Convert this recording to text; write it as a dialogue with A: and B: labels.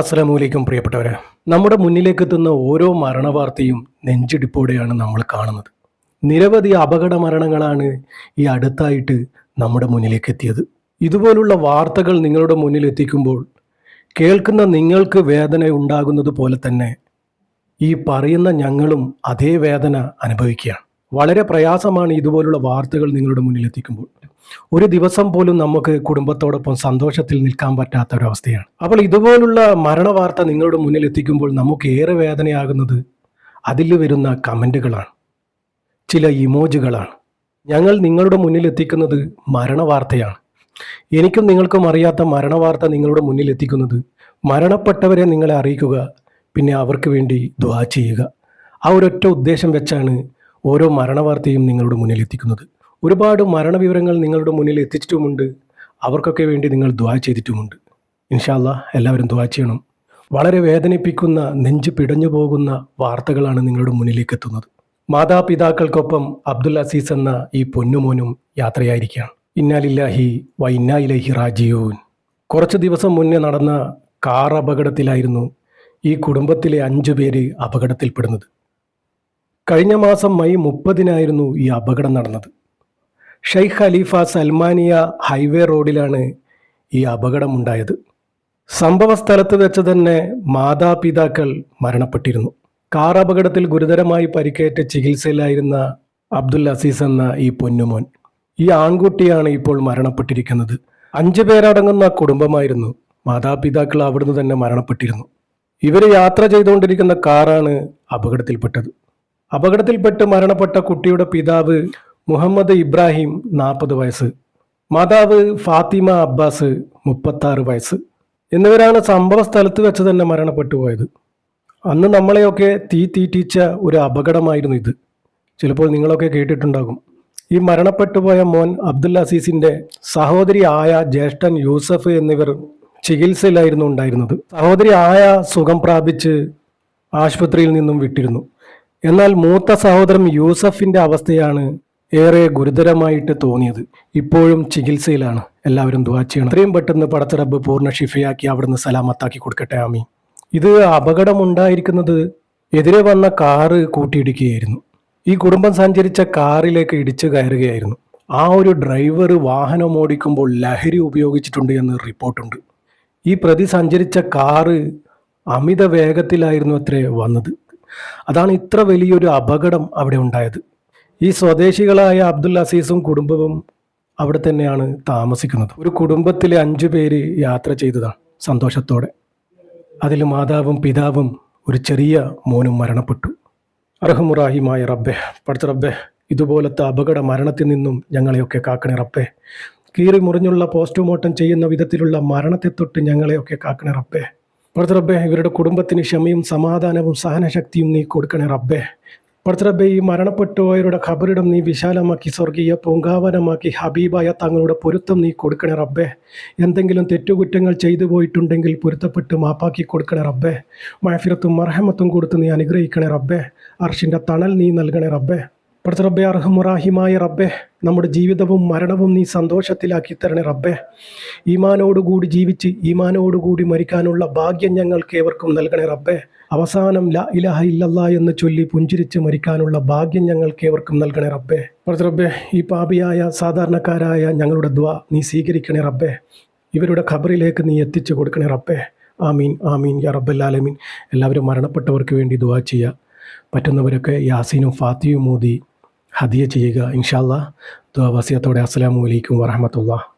A: അസ്സലാമലൈക്കും പ്രിയപ്പെട്ടവരെ. നമ്മുടെ മുന്നിലേക്ക് എത്തുന്ന ഓരോ മരണവാർത്തയും നെഞ്ചിടിപ്പോടെയാണ് നമ്മൾ കാണുന്നത്. നിരവധി അപകട മരണങ്ങളാണ് ഈ അടുത്തായിട്ട് നമ്മുടെ മുന്നിലേക്ക് എത്തിയത് ഇതുപോലുള്ള വാർത്തകൾ നിങ്ങളുടെ മുന്നിൽ എത്തിക്കുമ്പോൾ കേൾക്കുന്ന നിങ്ങൾക്ക് വേദന ഉണ്ടാകുന്നത് പോലെ തന്നെ ഈ പറയുന്ന ഞങ്ങളും അതേ വേദന അനുഭവിക്കുകയാണ്. വളരെ പ്രയാസമാണ് ഇതുപോലുള്ള വാർത്തകൾ നിങ്ങളുടെ മുന്നിൽ എത്തിക്കുമ്പോൾ. ഒരു ദിവസം പോലും നമുക്ക് കുടുംബത്തോടൊപ്പം സന്തോഷത്തിൽ നിൽക്കാൻ പറ്റാത്ത ഒരവസ്ഥയാണ് അപ്പോൾ ഇതുപോലുള്ള മരണ വാർത്ത നിങ്ങളുടെ മുന്നിൽ എത്തിക്കുമ്പോൾ നമുക്ക് ഏറെ വേദനയാകുന്നത് അതിൽ വരുന്ന കമന്റുകളാണ്. ചില ഇമോജുകളാണ്. ഞങ്ങൾ നിങ്ങളുടെ മുന്നിൽ എത്തിക്കുന്നത് മരണ വാർത്തയാണ് എനിക്കും നിങ്ങൾക്കും അറിയാത്ത മരണ വാർത്ത നിങ്ങളുടെ മുന്നിൽ എത്തിക്കുന്നത് മരണപ്പെട്ടവരെ നിങ്ങളെ അറിയിക്കുക പിന്നെ അവർക്ക് വേണ്ടി ദ്വാ ചെയ്യുക. ആ ഒരൊറ്റ ഉദ്ദേശം വെച്ചാണ് ഓരോ മരണവാർത്തയും നിങ്ങളുടെ മുന്നിൽ എത്തിക്കുന്നത്. ഒരുപാട് മരണവിവരങ്ങൾ നിങ്ങളുടെ മുന്നിൽ എത്തിച്ചിട്ടുമുണ്ട്. അവർക്കൊക്കെ വേണ്ടി നിങ്ങൾ ദ്വാ ചെയ്തിട്ടുമുണ്ട്. ഇൻഷാല്ല എല്ലാവരും ദ്വാ ചെയ്യണം. വളരെ വേദനിപ്പിക്കുന്ന നെഞ്ച് പിടഞ്ഞു പോകുന്ന വാർത്തകളാണ് നിങ്ങളുടെ മുന്നിലേക്ക് എത്തുന്നത്. മാതാപിതാക്കൾക്കൊപ്പം അബ്ദുൽ അസീസ് എന്ന ഈ പൊന്നുമോനും യാത്രയായിരിക്കുകയാണ്. ഇന്നാലില്ലാഹി വ ഇന്നാ ഇലഹി റാജിയൂൻ കുറച്ച് ദിവസം മുന്നേ നടന്ന കാർ അപകടത്തിലായിരുന്നു ഈ കുടുംബത്തിലെ അഞ്ചു പേര് അപകടത്തിൽപ്പെടുന്നത്. കഴിഞ്ഞ മാസം മെയ് മുപ്പതിനായിരുന്നു ഈ അപകടം നടന്നത്. ഷെയ്ഖ് ഖലീഫ സൽമാനിയ ഹൈവേ റോഡിലാണ് ഈ അപകടമുണ്ടായത് സംഭവ സ്ഥലത്ത് വെച്ച് തന്നെ മാതാപിതാക്കൾ മരണപ്പെട്ടിരുന്നു. കാർ അപകടത്തിൽ ഗുരുതരമായി പരിക്കേറ്റ് ചികിത്സയിലായിരുന്ന അബ്ദുൽ അസീസ് എന്ന ഈ പൊന്നുമോൻ ഈ ആൺകുട്ടിയാണ് ഇപ്പോൾ മരണപ്പെട്ടിരിക്കുന്നത്. അഞ്ചു പേരടങ്ങുന്ന കുടുംബമായിരുന്നു. മാതാപിതാക്കൾ അവിടുന്ന് തന്നെ മരണപ്പെട്ടിരുന്നു. ഇവർ യാത്ര ചെയ്തുകൊണ്ടിരിക്കുന്ന കാറാണ് അപകടത്തിൽപ്പെട്ടത്. അപകടത്തിൽപ്പെട്ട് മരണപ്പെട്ട കുട്ടിയുടെ പിതാവ് മുഹമ്മദ് ഇബ്രാഹിം നാൽപ്പത് വയസ്സ്. മാതാവ് ഫാത്തിമ അബ്ബാസ് മുപ്പത്താറ് വയസ്സ്. എന്നിവരാണ് സംഭവ സ്ഥലത്ത് വെച്ച് തന്നെ മരണപ്പെട്ടു പോയത്. അന്ന് നമ്മളെയൊക്കെ തീ തീറ്റിച്ച ഒരു അപകടമായിരുന്നു ഇത്. ചിലപ്പോൾ നിങ്ങളൊക്കെ കേട്ടിട്ടുണ്ടാകും. ഈ മരണപ്പെട്ടുപോയ മോൻ അബ്ദുൽ സഹോദരി ആയ ജ്യേഷ്ഠൻ യൂസഫ് എന്നിവർ ചികിത്സയിലായിരുന്നു ഉണ്ടായിരുന്നത്. സഹോദരി ആയ സുഖം പ്രാപിച്ച് ആശുപത്രിയിൽ നിന്നും വിട്ടിരുന്നു. എന്നാൽ മൂത്ത സഹോദരൻ യൂസഫിന്റെ അവസ്ഥയാണ് ഏറെ ഗുരുതരമായിട്ട് തോന്നിയത്. ഇപ്പോഴും ചികിത്സയിലാണ്. എല്ലാവരും ദുവാ ചെയ്യണം. എത്രയും പെട്ടെന്ന് പടച്ചറബ് പൂർണ ഷിഫയാക്കി അവിടുന്ന് സലാമത്താക്കി കൊടുക്കട്ടെ. ആമി ഇത് അപകടമുണ്ടായിരിക്കുന്നത് എതിരെ വന്ന കാറ് കൂട്ടിയിടിക്കുകയായിരുന്നു. ഈ കുടുംബം സഞ്ചരിച്ച കാറിലേക്ക് ഇടിച്ചു കയറുകയായിരുന്നു. ആ ഒരു ഡ്രൈവർ വാഹനം ഓടിക്കുമ്പോൾ ലഹരി ഉപയോഗിച്ചിട്ടുണ്ട് എന്ന് റിപ്പോർട്ടുണ്ട്. ഈ പ്രതി സഞ്ചരിച്ച കാറ് അമിത വേഗത്തിലായിരുന്നു അത്രേ വന്നത്. അതാണ് ഇത്ര വലിയൊരു അപകടം അവിടെ ഉണ്ടായത്. ഈ സ്വദേശികളായ അബ്ദുൽ അസീസും കുടുംബവും അവിടെ തന്നെയാണ് താമസിക്കുന്നത്. ഒരു കുടുംബത്തിലെ അഞ്ചു പേര് യാത്ര ചെയ്തതാണ് സന്തോഷത്തോടെ. അതിൽ മാതാവും പിതാവും ഒരു ചെറിയ മോനും മരണപ്പെട്ടു. അർഹമുറാഹിമായ റബ്ബെ പഠിച്ച റബ്ബെ ഇതുപോലത്തെ അപകട മരണത്തിൽ നിന്നും ഞങ്ങളെയൊക്കെ കാക്കണേ റബ്ബെ. കീറി മുറിഞ്ഞുള്ള പോസ്റ്റ്മോർട്ടം ചെയ്യുന്ന വിധത്തിലുള്ള മരണത്തെ തൊട്ട് ഞങ്ങളെയൊക്കെ കാക്കണേ റബ്ബെ. റബ്ബെ ഇവരുടെ കുടുംബത്തിന് ക്ഷമയും സമാധാനവും സഹനശക്തിയും നീ കൊടുക്കണേ റബ്ബെ. പഠിച്ച റബ്ബെ ഈ മരണപ്പെട്ടുപോയവരുടെ ഖബറിടം നീ വിശാലമാക്കി സ്വർഗീയ പൂങ്കാവനമാക്കി ഹബീബായ തങ്ങളുടെ പൊരുത്തം നീ കൊടുക്കണേ റബ്ബെ. എന്തെങ്കിലും തെറ്റുകുറ്റങ്ങൾ ചെയ്തു പോയിട്ടുണ്ടെങ്കിൽ പൊരുത്തപ്പെട്ട് മാപ്പാക്കി കൊടുക്കണേ റബ്ബെ. മഹഫിറത്തും മർഹമത്തും കൊടുത്ത് നീ അനുഗ്രഹിക്കണേ റബ്ബെ. അർഷിന്റെ തണൽ നീ നൽകണേ റബ്ബെ. പഠിച്ച റബ്ബെ അർഹമുറാഹിമായ റബ്ബെ നമ്മുടെ ജീവിതവും മരണവും നീ സന്തോഷത്തിലാക്കി തരണേ റബ്ബെ. ഈമാനോടുകൂടി ജീവിച്ച് ഈമാനോടുകൂടി മരിക്കാനുള്ള ഭാഗ്യം ഞങ്ങൾക്ക് ഏവർക്കും നൽകണേ റബ്ബെ. അവസാനം ല ഇലഹ ഇല്ലല്ല എന്ന് ചൊല്ലി പുഞ്ചിരിച്ച് മരിക്കാനുള്ള ഭാഗ്യം ഞങ്ങൾക്ക് ഏവർക്കും നൽകണേ റബ്ബെ. പ്രതിറബ്ബെ റബ്ബെ ഈ പാപിയായ സാധാരണക്കാരായ ഞങ്ങളുടെ ദ്വ നീ സ്വീകരിക്കണേ റബ്ബെ. ഇവരുടെ ഖബറിലേക്ക് നീ എത്തിച്ചു കൊടുക്കണേ റബ്ബെ. ആമീൻ ആമീൻ യാ റബ്ബല്ലാലമീൻ എല്ലാവരും മരണപ്പെട്ടവർക്ക് വേണ്ടി ദുവാ ചെയ്യുക. പറ്റുന്നവരൊക്കെ യാസീനും ഫാത്തിയും മോദി ഹദിയ ചെയ്യുക. ഇൻഷാല്ല ദുവാ വസിയത്തോടെ. അസ്സലാമു അലൈക്കും വറഹമത്തുള്ള